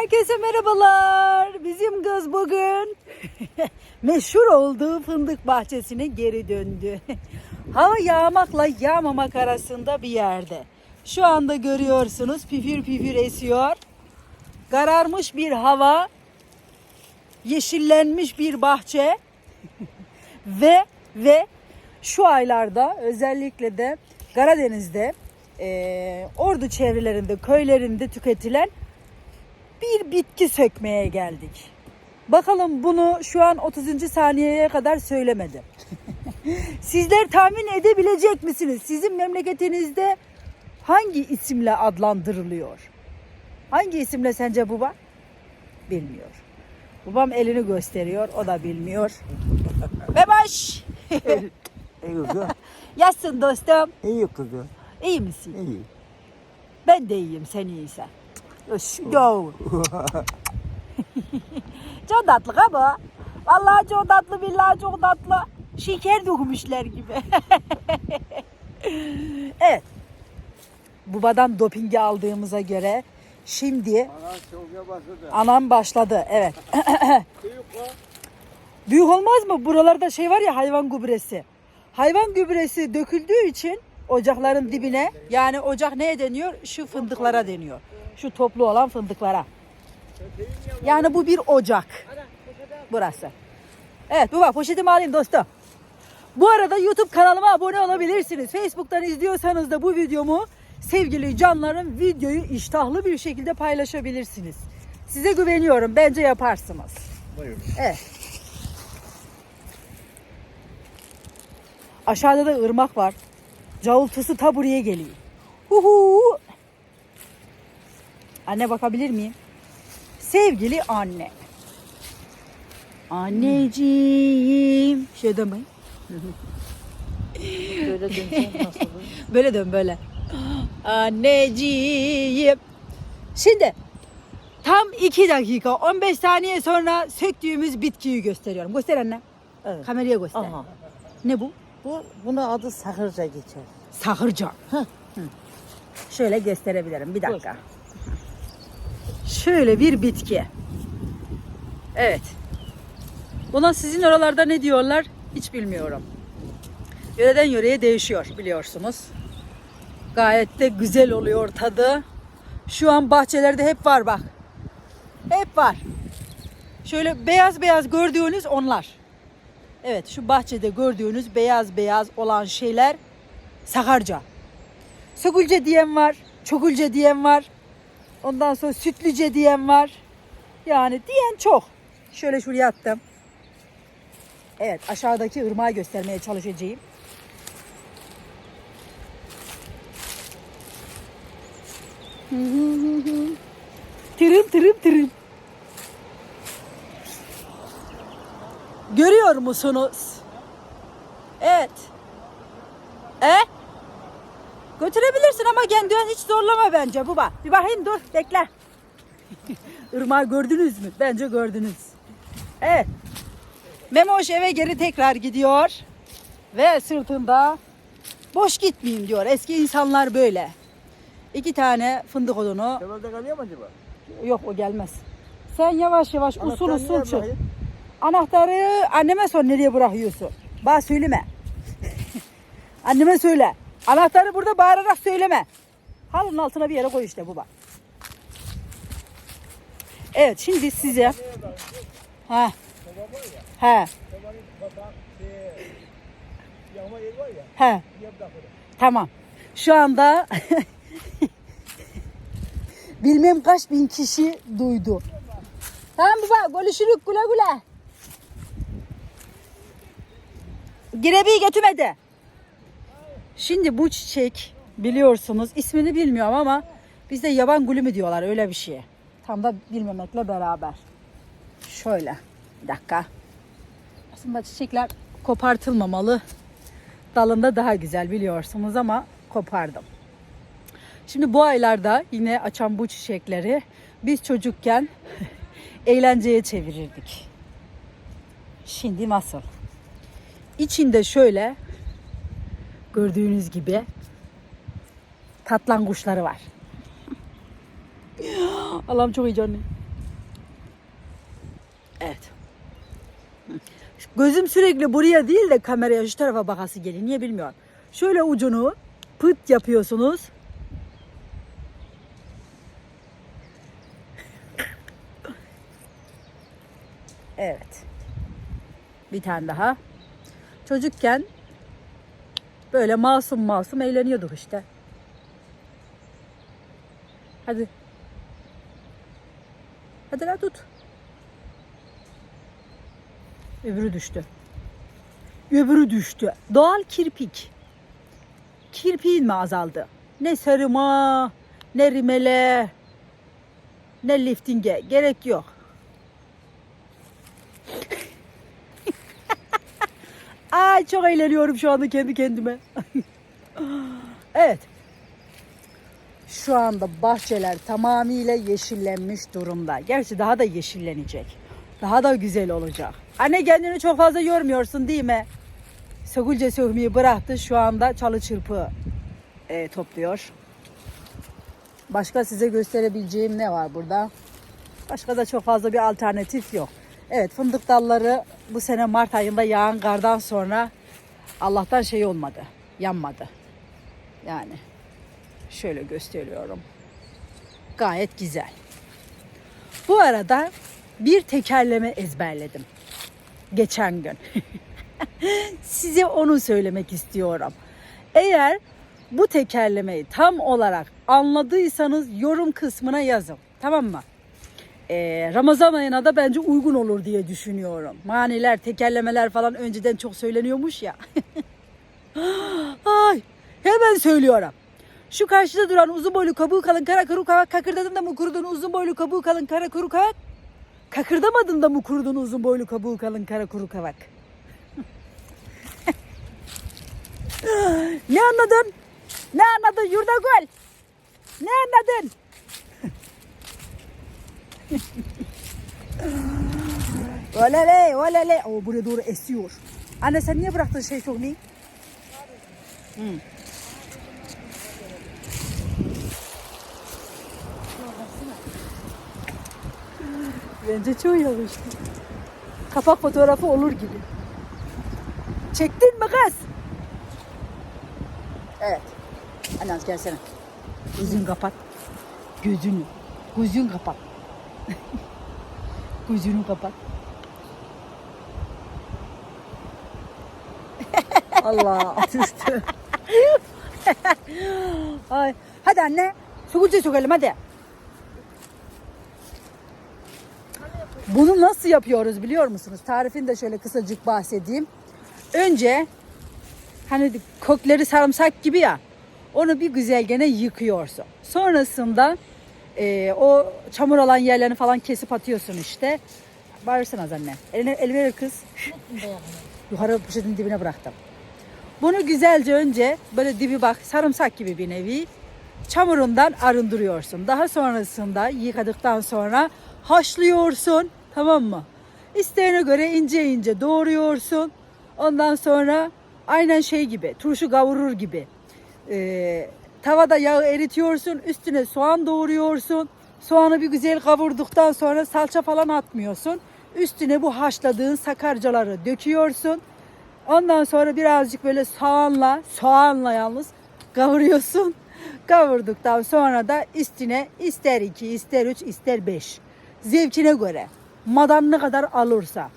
Herkese merhabalar. Bizim kız bugün meşhur olduğu fındık bahçesine geri döndü. Hava yağmakla yağmamak arasında bir yerde. Şu anda görüyorsunuz püfür püfür esiyor. Kararmış bir hava, yeşillenmiş bir bahçe ve ve şu aylarda özellikle de Karadeniz'de eee, Ordu çevrelerinde, köylerinde tüketilen bir bitki sökmeye geldik. Bakalım bunu şu an 30. saniyeye kadar söylemedim. Sizler tahmin edebilecek misiniz? Sizin memleketinizde hangi isimle adlandırılıyor? Hangi isimle sence baba? Bilmiyor. Babam elini gösteriyor, o da bilmiyor. Bebaş! İyi kızı. Yazsın dostum. İyi kızı. İyi misin? İyi. Ben de iyiyim, sen iyiysen. Go. çok tatlı ha bu. Vallahi çok tatlı, billahi çok tatlı. Şeker dökmüşler gibi. evet. Babadan dopingi aldığımıza göre şimdi anam başladı. Evet. Büyük olmaz mı? Buralarda şey var ya hayvan gübresi. Hayvan gübresi döküldüğü için ocakların dibine yani ocak neye deniyor? Şu fındıklara deniyor. Şu toplu olan fındıklara. Yani bu bir ocak. Burası. Evet bu bak poşetimi alayım dostum. Bu arada YouTube kanalıma abone olabilirsiniz. Facebook'tan izliyorsanız da bu videomu sevgili canlarım videoyu iştahlı bir şekilde paylaşabilirsiniz. Size güveniyorum. Bence yaparsınız. Evet. Aşağıda da ırmak var. Cavultusu ta buraya geliyor. Huhu. Anne bakabilir miyim? Sevgili anne. Anneciğim. Şöyle dön bakayım. Böyle döneceğim nasıl? Böyle dön böyle. Anneciğim. Şimdi tam 2 dakika 15 saniye sonra söktüğümüz bitkiyi gösteriyorum. Göster anne. Evet. Kameraya göster. Aha. Ne bu? Bu, buna adı sakırca geçer. Sahırca. Hı. Şöyle gösterebilirim. Bir dakika. Şöyle bir bitki. Evet. Buna sizin oralarda ne diyorlar hiç bilmiyorum. Yöreden yöreye değişiyor biliyorsunuz. Gayet de güzel oluyor tadı. Şu an bahçelerde hep var bak. Hep var. Şöyle beyaz beyaz gördüğünüz onlar. Evet şu bahçede gördüğünüz beyaz beyaz olan şeyler sakarca. Sökülce diyen var, çokulce diyen var. Ondan sonra sütlüce diyen var. Yani diyen çok. Şöyle şuraya attım. Evet aşağıdaki ırmağı göstermeye çalışacağım. Tırım tırım tırım. Görüyor musunuz? Evet. E? Götürebilirsin ama kendin hiç zorlama bence baba. Bir bakayım dur bekle. Irmağı gördünüz mü? Bence gördünüz. Evet. Memoş eve geri tekrar gidiyor. Ve sırtında boş gitmeyeyim diyor. Eski insanlar böyle. İki tane fındık odunu. Kemal'de kalıyor mu acaba? Yok o gelmez. Sen yavaş yavaş usul usul çık. Anahtarı anneme sor nereye bırakıyorsun. Bana söyleme. anneme söyle. Anahtarı burada bağırarak söyleme. Halının altına bir yere koy işte bu bak. Evet şimdi size ha ha ha tamam. Şu anda bilmem kaç bin kişi duydu. Tamam baba görüşürüz güle güle. Girebiyi götürmedi. Şimdi bu çiçek biliyorsunuz ismini bilmiyorum ama bizde yaban gülü diyorlar öyle bir şey. Tam da bilmemekle beraber. Şöyle bir dakika. Aslında çiçekler kopartılmamalı. Dalında daha güzel biliyorsunuz ama kopardım. Şimdi bu aylarda yine açan bu çiçekleri biz çocukken eğlenceye çevirirdik. Şimdi nasıl? İçinde şöyle gördüğünüz gibi tatlan kuşları var. Allah'ım çok heyecanlıyım. Evet. Gözüm sürekli buraya değil de kameraya şu tarafa bakası geliyor. Niye bilmiyorum. Şöyle ucunu pıt yapıyorsunuz. Evet. Bir tane daha. Çocukken böyle masum masum eğleniyorduk işte. Hadi. Hadi la tut. Öbürü düştü. Öbürü düştü. Doğal kirpik. Kirpiğin mi azaldı? Ne sarıma, ne rimele, ne liftinge gerek yok. Ay çok eğleniyorum şu anda kendi kendime. evet. Şu anda bahçeler tamamıyla yeşillenmiş durumda. Gerçi daha da yeşillenecek. Daha da güzel olacak. Anne kendini çok fazla yormuyorsun değil mi? Sökülce sökmeyi bıraktı. Şu anda çalı çırpı e, topluyor. Başka size gösterebileceğim ne var burada? Başka da çok fazla bir alternatif yok. Evet fındık dalları bu sene Mart ayında yağan kardan sonra Allah'tan şey olmadı. Yanmadı. Yani şöyle gösteriyorum. Gayet güzel. Bu arada bir tekerleme ezberledim. Geçen gün. Size onu söylemek istiyorum. Eğer bu tekerlemeyi tam olarak anladıysanız yorum kısmına yazın. Tamam mı? Ee, Ramazan ayına da bence uygun olur diye düşünüyorum. Maniler, tekerlemeler falan önceden çok söyleniyormuş ya. Ay, hemen söylüyorum. Şu karşıda duran uzun boylu kabuğu kalın kara kuru kavak kakırdadın da mı kurudun uzun boylu kabuğu kalın kara kuru kavak? Kakırdamadın da mı kurudun uzun boylu kabuğu kalın kara kuru kavak? ne anladın? Ne anladın yurda gol? Ne anladın? Olele olele. Oo, buraya doğru esiyor. Anne sen niye bıraktın şey sokmayı? Hı. Bence çok yavaştı. Kapak fotoğrafı olur gibi. Çektin mi kız? Evet. Anne gelsene. Gözünü kapat. Gözünü. Gözünü kapat. Gözünü kapat. Allah atıştı. Ay. Hadi anne. Sokulca sokalım hadi. Bunu nasıl yapıyoruz biliyor musunuz? Tarifini de şöyle kısacık bahsedeyim. Önce hani kökleri sarımsak gibi ya onu bir güzel gene yıkıyorsun. Sonrasında e, o çamur olan yerlerini falan kesip atıyorsun işte. Bağırsana anne. Eline, el verir kız. Yukarı poşetin dibine bıraktım. Bunu güzelce önce böyle dibi bak sarımsak gibi bir nevi çamurundan arındırıyorsun. Daha sonrasında yıkadıktan sonra haşlıyorsun. Tamam mı? İsteğine göre ince ince doğruyorsun. Ondan sonra aynen şey gibi turşu kavurur gibi. Ee, tavada yağı eritiyorsun. Üstüne soğan doğruyorsun. Soğanı bir güzel kavurduktan sonra salça falan atmıyorsun. Üstüne bu haşladığın sakarcaları döküyorsun. Ondan sonra birazcık böyle soğanla, soğanla yalnız kavuruyorsun. Kavurduktan sonra da üstüne ister iki, ister üç, ister beş. Zevkine göre. Madan ne kadar alırsa.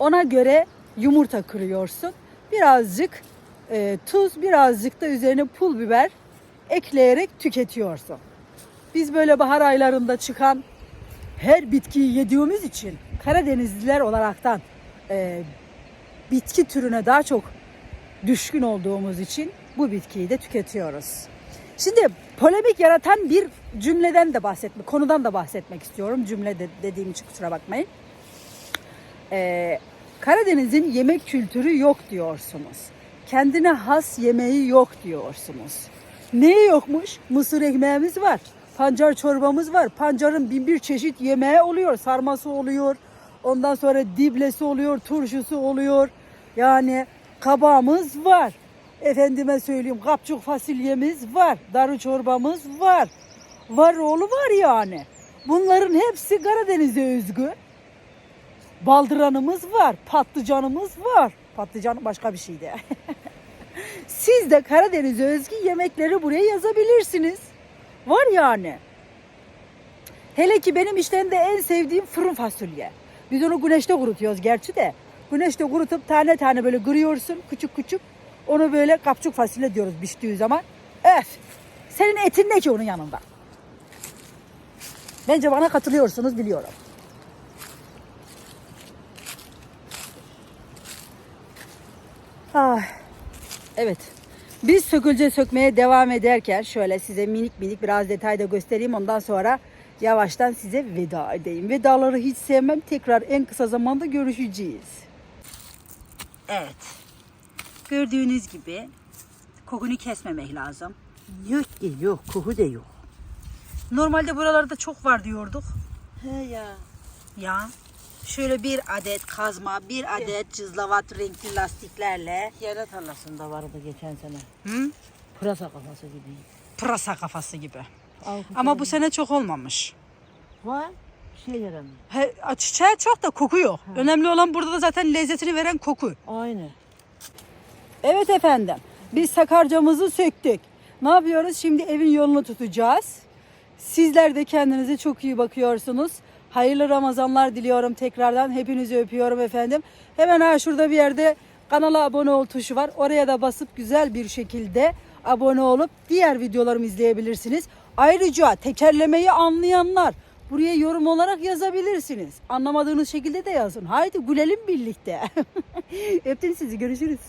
Ona göre yumurta kırıyorsun. Birazcık e, tuz, birazcık da üzerine pul biber ekleyerek tüketiyorsun. Biz böyle bahar aylarında çıkan her bitkiyi yediğimiz için Karadenizliler olaraktan e, bitki türüne daha çok düşkün olduğumuz için bu bitkiyi de tüketiyoruz. Şimdi polemik yaratan bir cümleden de bahsetmek, konudan da bahsetmek istiyorum. Cümle de, dediğim için kusura bakmayın. Ee, Karadeniz'in yemek kültürü yok diyorsunuz. Kendine has yemeği yok diyorsunuz. Neye yokmuş? Mısır ekmeğimiz var. Pancar çorbamız var. Pancarın bin bir çeşit yemeği oluyor. Sarması oluyor. Ondan sonra diblesi oluyor. Turşusu oluyor. Yani kabağımız var. Efendime söyleyeyim kapçuk fasulyemiz var. Darı çorbamız var. Var oğlu var yani. Bunların hepsi Karadeniz'e özgü. baldıranımız var, patlıcanımız var. Patlıcan başka bir şeydi. Siz de Karadeniz özgü yemekleri buraya yazabilirsiniz. Var yani. Hele ki benim işten en sevdiğim fırın fasulye. Biz onu güneşte kurutuyoruz gerçi de. Güneşte kurutup tane tane böyle kırıyorsun küçük küçük. Onu böyle kapçuk fasulye diyoruz piştiği zaman. Öf! Senin etin ne ki onun yanında? Bence bana katılıyorsunuz biliyorum. Ah, evet. Biz sökülce sökmeye devam ederken şöyle size minik minik biraz detayda göstereyim. Ondan sonra yavaştan size veda edeyim. Vedaları hiç sevmem. Tekrar en kısa zamanda görüşeceğiz. Evet. Gördüğünüz gibi kokunu kesmemek lazım. Yok ki yok. Koku da yok. Normalde buralarda çok var diyorduk. He ya. Ya şöyle bir adet kazma, bir adet cızlavat renkli lastiklerle Yere tarlasında vardı geçen sene. hı? Pırasa kafası gibi. pırasa kafası gibi. Al, Ama bu sene çok olmamış. Var. Bir şey yaramıyor. He, çiçeği çok da koku yok. Önemli olan burada da zaten lezzetini veren koku. Aynı. Evet efendim. Biz sakarcamızı söktük. Ne yapıyoruz? Şimdi evin yolunu tutacağız. Sizler de kendinize çok iyi bakıyorsunuz. Hayırlı Ramazanlar diliyorum tekrardan. Hepinizi öpüyorum efendim. Hemen ha şurada bir yerde kanala abone ol tuşu var. Oraya da basıp güzel bir şekilde abone olup diğer videolarımı izleyebilirsiniz. Ayrıca tekerlemeyi anlayanlar buraya yorum olarak yazabilirsiniz. Anlamadığınız şekilde de yazın. Haydi gülelim birlikte. Öptüm sizi. Görüşürüz.